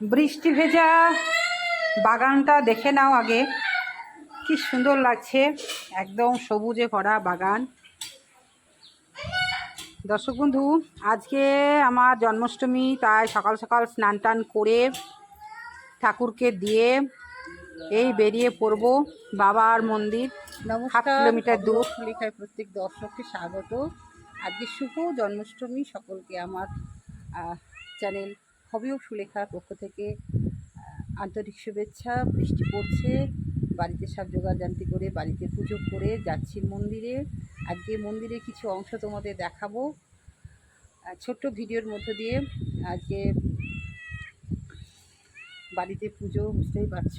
বৃষ্টি ভেজা বাগানটা দেখে নাও আগে। কি সুন্দর লাগছে একদম সবুজে ভরা বাগান। দর্শক বন্ধু আজকে আমার জন্মাষ্টমী তাই সকাল সকাল স্নান টান করে ঠাকুরকে দিয়ে এই বেরিয়ে পড়ব বাবার মন্দির। হাফ কিলোমিটার দূর। লেখায় প্রত্যেক দর্শককে স্বাগত। আজকে শুভ জন্মাষ্টমী সকলকে আমার চ্যানেল হবিও সুলেখার পক্ষ থেকে আন্তরিক শুভেচ্ছা, বৃষ্টি পড়ছে, বাড়িতে সব জোগাড়জান্তি করে বাড়িতে পুজো করে যাচ্ছি মন্দিরে। আজকে মন্দিরে কিছু অংশ তোমাদের দেখাবো। ছোট্ট ভিডিওর মধ্য দিয়ে আজকে বাড়িতে পুজো, বুঝতেই পারছ,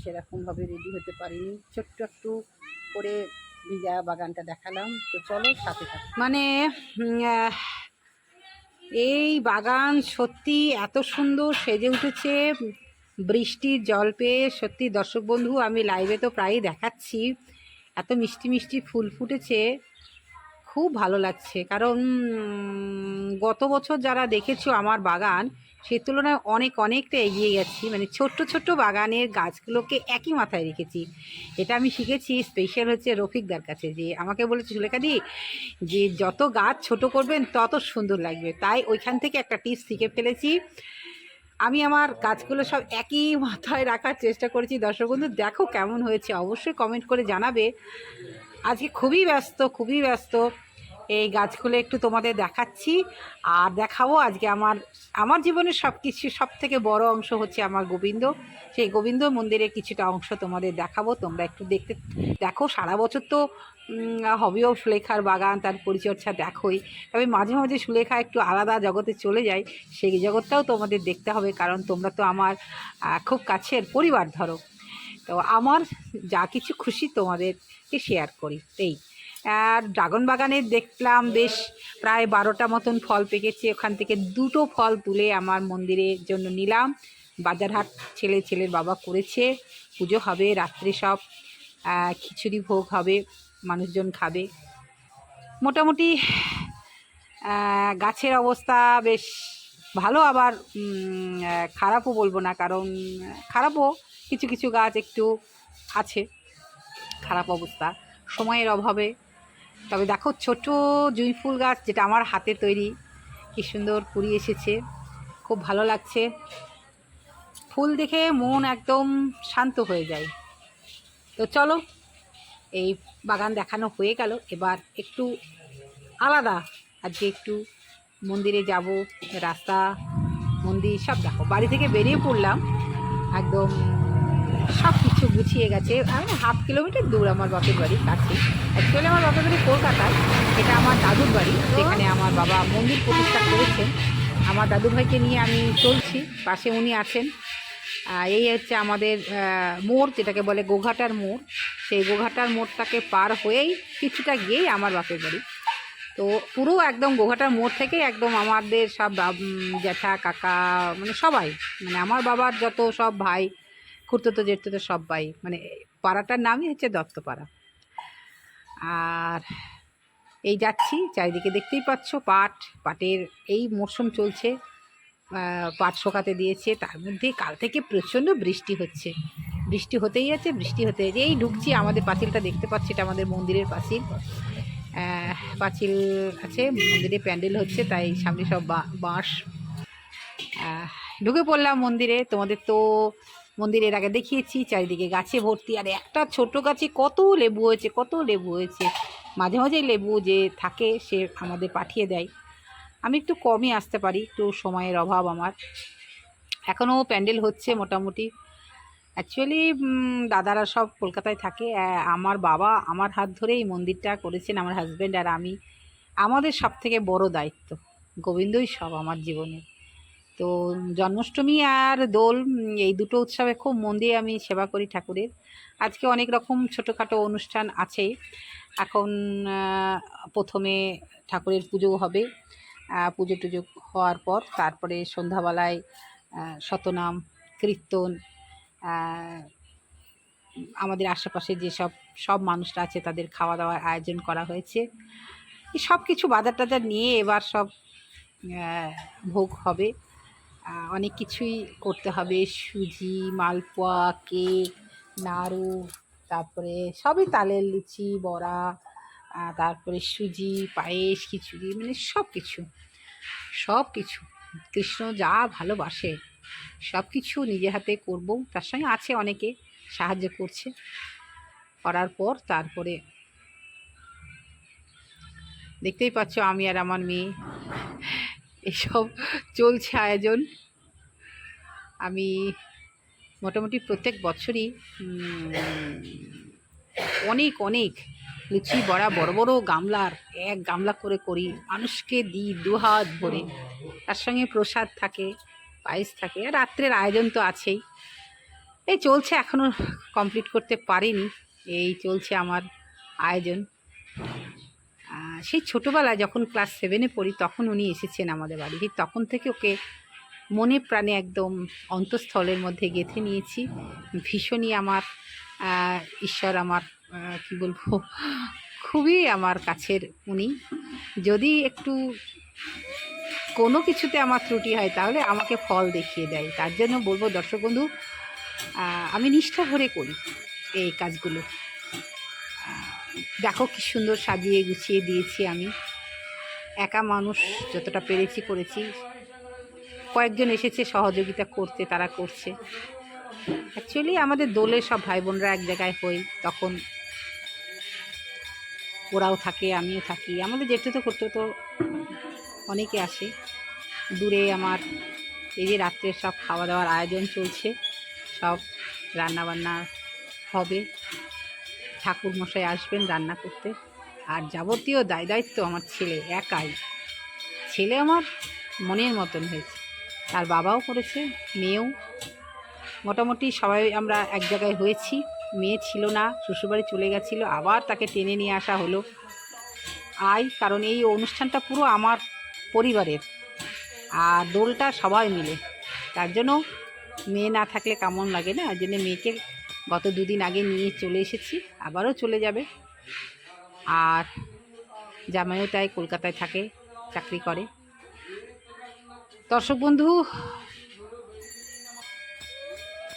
সেরকমভাবে রেডি হতে পারিনি। ছোট্ট একটু করে ভিজা বাগানটা দেখালাম। তো চলো সাথে মানে এই বাগান সত্যি এত সুন্দর সেজে উঠেছে, বৃষ্টির জল পেয়ে। সত্যি দর্শক বন্ধু, আমি লাইভে তো প্রায়ই দেখাচ্ছি। এত মিষ্টি মিষ্টি ফুল ফুটেছে। খুব ভালো লাগছে। কারণ গত বছর যারা দেখেছ আমার বাগান সে তুলনায় অনেক, অনেকটা এগিয়ে গেছি। মানে ছোট্ট ছোট্ট বাগানের গাছগুলোকে একই মাথায় রেখেছি। এটা আমি শিখেছি স্পেশাল হচ্ছে রফিকদার কাছে যে আমাকে বলেছে, সুলেখা দি, যে যত গাছ ছোট করবেন, তত সুন্দর লাগবে। তাই ওইখান থেকে একটা টিপস শিখে ফেলেছি। আমি আমার গাছগুলো সব একই মাথায় রাখার চেষ্টা করেছি। দর্শক বন্ধু, দেখো কেমন হয়েছে। অবশ্যই কমেন্ট করে জানাবে। আজকে খুবই ব্যস্ত খুবই ব্যস্ত। এই গাছগুলো একটু তোমাদের দেখাচ্ছি। আর দেখাবো আজকে আমার আমার জীবনের সব কিছু সব থেকে বড় অংশ হচ্ছে আমার গোবিন্দ। সেই গোবিন্দ মন্দিরের কিছুটা অংশ তোমাদের দেখাবো। তোমরা একটু দেখতে, দেখো, সারা বছর তো হবিও সুলেখার বাগান, তার পরিচর্যা দেখোই। তবে মাঝে মাঝে সুলেখা একটু আলাদা জগতে চলে যায়, সেই জগৎটাও তোমাদের দেখতে হবে, কারণ তোমরা তো আমার খুব কাছের পরিবার, ধরো। তো আমার যা কিছু খুশি তোমাদেরকে শেয়ার করি, এই। আর ড্রাগন বাগানে দেখলাম বেশ প্রায় বারোটা মতন ফল পেকেছে, ওখান থেকে দুটো ফল তুলে আমার মন্দিরের জন্য নিলাম। বাজারহাট ছেলে ছেলের বাবা করেছে, পুজো হবে, রাত্রে সব খিচুড়ি ভোগ হবে, মানুষজন খাবে। মোটামুটি গাছের অবস্থা বেশ ভালো, আবার খারাপও বলব না, কারণ, খারাপও কিছু কিছু গাছ একটু আছে, খারাপ অবস্থা। সময়ের অভাবে। তবে দেখো, ছোট জুঁই ফুল গাছ যেটা আমার হাতে তৈরি, কি সুন্দর কুড়ি এসেছে, খুব ভালো লাগছে। ফুল দেখে মন একদম শান্ত হয়ে যায়। তো চলো, এই বাগান দেখানো হয়ে গেল। এবার একটু আলাদা, আজকে একটু মন্দিরে যাব, রাস্তা, মন্দির সব দেখো। বাড়ি থেকে বেরিয়ে পড়লাম, একদম সব কিছু গুছিয়ে গেছে। আমি হাফ কিলোমিটার দূর আমার বাপের বাড়ি কাছে অ্যাকচুয়ালি আমার বাপের বাড়ি কলকাতায় এটা আমার দাদুর বাড়ি, যেখানে আমার বাবা মন্দির প্রতিষ্ঠা করেছেন। আমার দাদু ভাইকে নিয়ে আমি চলছি, পাশে উনি আছেন। এই হচ্ছে আমাদের মোড়, যেটাকে বলে গোঘাটার মোড়। সেই গোঘাটার মোড়টাকে পার হয়েই কিছুটা গিয়েই আমার বাপের বাড়ি। তো পুরো একদম গোঘাটার মোড় থেকে একদম আমাদের সব জ্যাঠা, কাকা মানে সবাই মানে আমার বাবার যত সব ভাই খুঁড়তো জেঠতো সব ভাই মানে পাড়াটার নামই হচ্ছে দত্তপাড়া। আর এই যাচ্ছি, চারিদিকে দেখতেই পাচ্ছ পাট। পাটের এই মরশুম চলছে। পাট শোকাতে দিয়েছে। তার মধ্যে কাল থেকে প্রচণ্ড বৃষ্টি হচ্ছে। বৃষ্টি হতেই আছে, বৃষ্টি হতে আছে এই ঢুকছি। আমাদের পাঁচিলটা দেখতে পাচ্ছি, এটা আমাদের মন্দিরের পাঁচিল। পাঁচিল আছে, মন্দিরে প্যান্ডেল হচ্ছে, তাই সামনে সব বাঁশ। ঢুকে পড়লাম মন্দিরে। তোমাদের তো মন্দিরের আগে দেখিয়েছি, চারিদিকে গাছে ভর্তি। আর একটা ছোট গাছে কত লেবু হয়েছে, কত লেবু হয়েছে। মাঝে মাঝে লেবু যে থাকে সে আমাদের পাঠিয়ে দেয়। আমি একটু কমই আসতে পারি, একটু সময়ের অভাব আমার। এখনও প্যান্ডেল হচ্ছে মোটামুটি। অ্যাকচুয়ালি দাদারা সব কলকাতায় থাকে। আমার বাবা আমার হাত ধরে এই মন্দিরটা করেছেন, আমার হাজব্যান্ড আর আমি। আমাদের সব থেকে বড় দায়িত্ব। গোবিন্দই সব আমার জীবনে তো জন্মাষ্টমী আর দোল এই দুটো উৎসবে খুব মন দিয়ে আমি সেবা করি ঠাকুরের। আজকে অনেক রকম ছোটোখাটো অনুষ্ঠান আছে। এখন প্রথমে ঠাকুরের পুজো হবে। পুজো টুজো হওয়ার পর তারপরে সন্ধ্যাবেলায় শতনাম, কীর্তন আমাদের আশেপাশে যেসব, সব মানুষরা আছে তাদের খাওয়া দাওয়ার আয়োজন করা হয়েছে। সব কিছু বাজার টাজার নিয়ে এবার সব ভোগ হবে। অনেক কিছুই করতে হবে। সুজি, মালপোয়া, কেক, নাড়ু, তারপরে সবই তালের লুচি, বড়া তারপরে সুজি, পায়েস, খিচুড়ি মানে সব কিছু সব কিছু কৃষ্ণ যা ভালোবাসে সব কিছু নিজে হাতে করব। তার সঙ্গে আছে অনেকে, সাহায্য করছে। করার পর তারপরে দেখতেই পাচ্ছ আমি আর আমার মেয়ে এসব চলছে আয়োজন। আমি মোটামুটি প্রত্যেক বছরই অনেক অনেক লুচি বড়া, বড় বড় গামলার এক গামলা করে করি। মানুষকে দিই দু হাত ভরে। তার সঙ্গে প্রসাদ থাকে, পায়েস থাকে। রাত্রের আয়োজন তো আছেই। এই চলছে এখনও কমপ্লিট করতে পারিনি। এই চলছে আমার আয়োজন। সেই ছোটোবেলায় যখন ক্লাস সেভেনে পড়ি, তখন উনি এসেছেন আমাদের বাড়ি। সেই তখন থেকে ওকে মনে প্রাণে একদম অন্তঃস্থলের মধ্যে গেঁথে নিয়েছি। ভীষণই আমার ঈশ্বর আমার কি বলব, খুবই আমার কাছের উনি। যদি একটু কোনো কিছুতে আমার ত্রুটি হয়, তাহলে আমাকে ফল দেখিয়ে দেয়। তার জন্য বলব, দর্শক বন্ধু আমি নিষ্ঠা ভরে করি এই কাজগুলো। দেখো কি সুন্দর সাজিয়ে গুছিয়ে দিয়েছি আমি। একা মানুষ যতটা পেরেছি করেছি। কয়েকজন এসেছে, সহযোগিতা করতে, তারা করছে। অ্যাকচুয়ালি আমাদের দোলে সব ভাই বোনরা এক জায়গায় হই, তখন ওরাও থাকে, আমিও থাকি। আমাদের যেতে তো করতে তো, অনেকে আসে। দূরে আমার এই যে রাত্রে সব খাওয়া দাওয়ার আয়োজন চলছে, সব রান্না বান্না হবে। ঠাকুর মশাই আসবেন রান্না করতে। আর যাবতীয় দায় দায়িত্ব আমার ছেলে একাই। ছেলে আমার মনের মতন হয়েছে। তার বাবাও করেছে, মেয়েও। মোটামুটি সবাই আমরা এক জায়গায় হয়েছি। মেয়ে ছিল না, শ্বশুরবাড়ি চলে গেছিল, আবার তাকে টেনে নিয়ে আসা হলো। আই, কারণ এই অনুষ্ঠানটা পুরো আমার পরিবারের। আর দোলটা সবাই মিলে। তার জন্য মেয়ে না থাকলে কেমন লাগে না? জন্য মেয়েকে গত দুদিন আগে নিয়ে চলে এসেছি, আবারও চলে যাবে। আর জামাইও তাই কলকাতায় থাকে, চাকরি করে। দর্শক বন্ধু,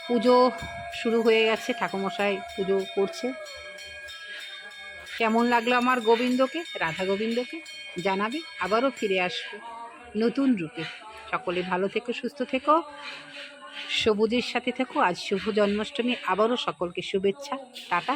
পুজো শুরু হয়ে গেছে ঠাকুমশাই পুজো করছে। কেমন লাগল আমার গোবিন্দকে, রাধা গোবিন্দকে? জানাবে, আবারও ফিরে আসবে নতুন রূপে। সকলে ভালো থেকো, সুস্থ থেকো। সবুজের সাথে থেকো। আজ শুভ জন্মাষ্টমী। আবারও সকলকে শুভেচ্ছা। টাটা।